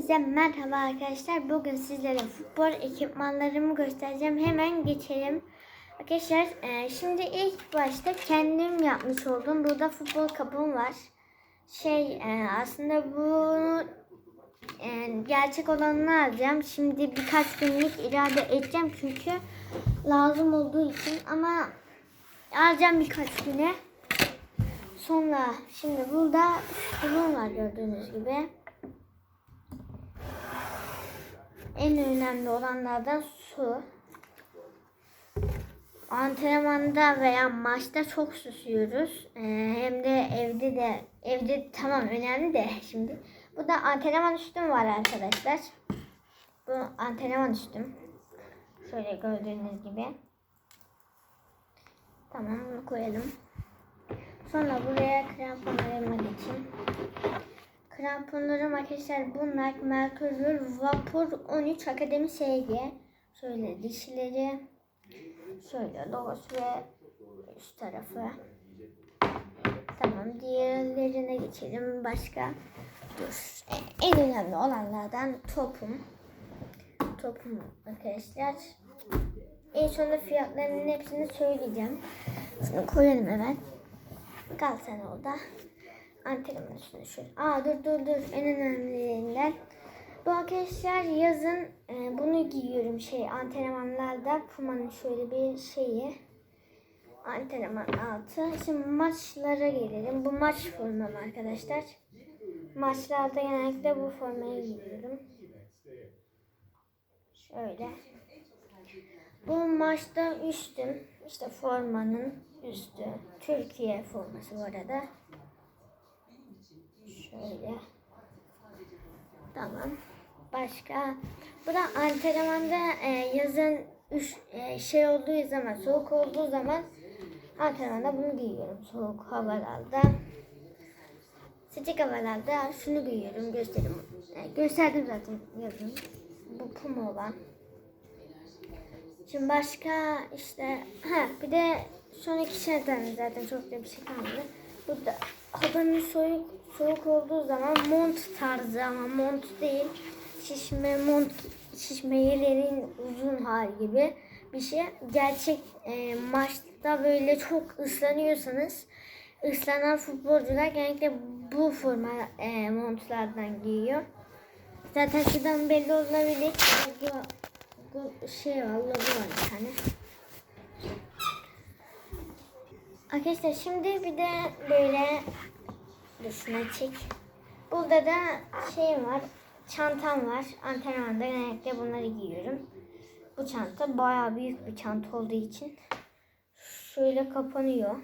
Size merhaba arkadaşlar. Bugün sizlere futbol ekipmanlarımı göstereceğim. Hemen geçelim. Arkadaşlar e, şimdi ilk başta kendim yapmış olduğum burada futbol kapım var. Şey e, aslında bu e, gerçek olanını alacağım. Şimdi birkaç günlük irade edeceğim çünkü lazım olduğu için ama alacağım birkaç güne. Sonra şimdi burada bunun var gördüğünüz gibi. En önemli olanlardan su. Antrenmanda veya maçta çok susuyoruz. Ee, hem de evde de evde tamam önemli de şimdi. Bu da antrenman üstüm var arkadaşlar. Bu antrenman üstüm. Şöyle gördüğünüz gibi. Tamam bunu koyalım. Sonra buraya kramponlarıma geçeyim. Kramponlarım arkadaşlar bunlar Merkür Vapur 13 Akademi SG. Şöyle dişleri. Şöyle logosu ve üst tarafı. Tamam diğerlerine geçelim. Başka dur. En- önemli olanlardan topum. Topum arkadaşlar. En sonunda fiyatlarının hepsini söyleyeceğim. Şunu koyalım hemen. Kal sen orada. Antrenman üstüne şöyle. Aa dur dur dur. En önemlilerinden. Bu arkadaşlar yazın e, bunu giyiyorum şey antrenmanlarda. Puma'nın şöyle bir şeyi. Antrenman altı. Şimdi maçlara gelelim. Bu maç formam arkadaşlar. Maçlarda genellikle bu formayı giyiyorum. Şöyle. Bu maçta üstüm. işte formanın üstü. Türkiye forması bu arada. Şöyle. Tamam. Başka. Bu da antrenmanda e, yazın üş, e, şey olduğu zaman, soğuk olduğu zaman antrenmanda bunu giyiyorum. Soğuk havalarda. Sıcak havalarda şunu giyiyorum. Göstereyim. E, gösterdim zaten yazın. Bu puma olan. Şimdi başka işte ha bir de son iki şeyden zaten çok da bir şey kalmadı. Bu da havanın soğuk soğuk olduğu zaman mont tarzı ama mont değil. Şişme mont şişme yerlerin uzun hali gibi bir şey. Gerçek e, maçta böyle çok ıslanıyorsanız ıslanan futbolcular genellikle bu forma e, montlardan giyiyor. Zaten şuradan belli olabilir. Şey var, logo var bir tane. Arkadaşlar şimdi bir de böyle şunu çek. Burada da şey var, çantam var. Antrenmanda genellikle bunları giyiyorum. Bu çanta bayağı büyük bir çanta olduğu için şöyle kapanıyor.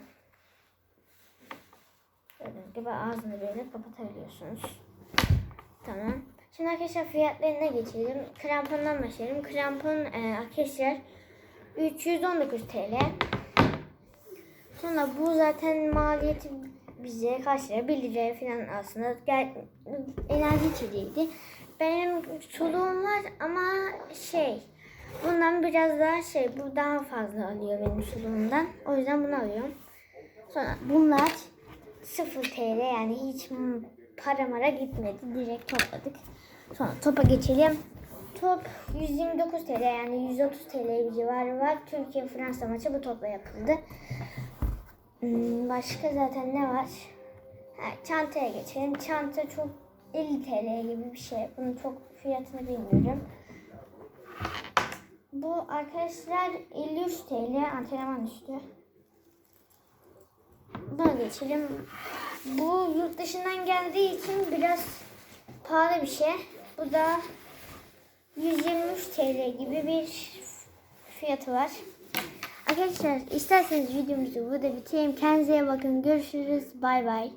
Gördüğünüz gibi ağzını böyle kapatabiliyorsunuz. Tamam. Şimdi arkadaşlar fiyatlarına geçelim. Krampondan başlayalım. Krampon e, arkadaşlar 319 TL. Sonra bu zaten maliyeti bize kaç lira? 1 liraya falan aslında gel, enerji içeceğiydi. Benim soluğum var ama şey bundan biraz daha şey bu daha fazla alıyor benim soluğumdan. O yüzden bunu alıyorum. Sonra bunlar 0 TL yani hiç para mara gitmedi. Direkt topladık. Sonra topa geçelim. Top 129 TL yani 130 TL civarı var. Türkiye Fransa maçı bu topla yapıldı. Hmm, Başka zaten ne var? Ha, çantaya geçelim. Çanta çok 50 TL gibi bir şey. Bunun çok fiyatını bilmiyorum. Bu arkadaşlar 53 TL antrenman üstü. Buna geçelim. Bu yurt dışından geldiği için biraz pahalı bir şey. Bu da 123 TL gibi bir fiyatı var. Arkadaşlar isterseniz videomuzu burada bitireyim. Kendinize bakın. Görüşürüz. Bay bay.